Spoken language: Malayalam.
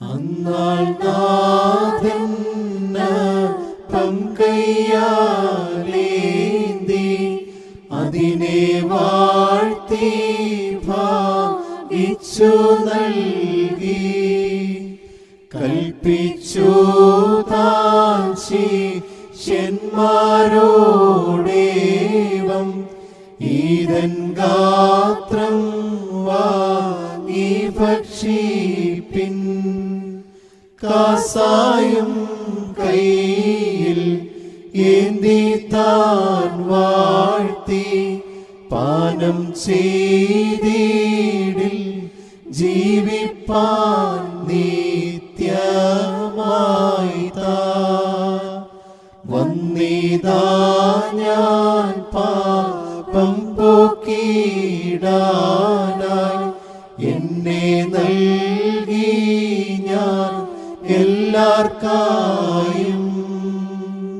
അന്നാൾ നാഥൻ പങ്കയ്യാലേന്തി അതിനെ വാഴ്ത്തി ഭാഗിച്ചു നൽകി. കൽപ്പിച്ചു താൻ ശിഷ്യന്മാരോടേവം ഈതൻ ഗാത്രം വാങ്ങി ഭക്ഷിപ്പിൻ കാസായും കയ്യിൽ ഏന്തി താൻ വാഴ്ത്തി പാനം ചെയ്തിടിൽ ജീവിപ്പാൻ നിത്യമായി വന്നിതാ ഞാൻ പാപം പോക്കിടാനായി എന്നെ എല്ലാവർക്കായും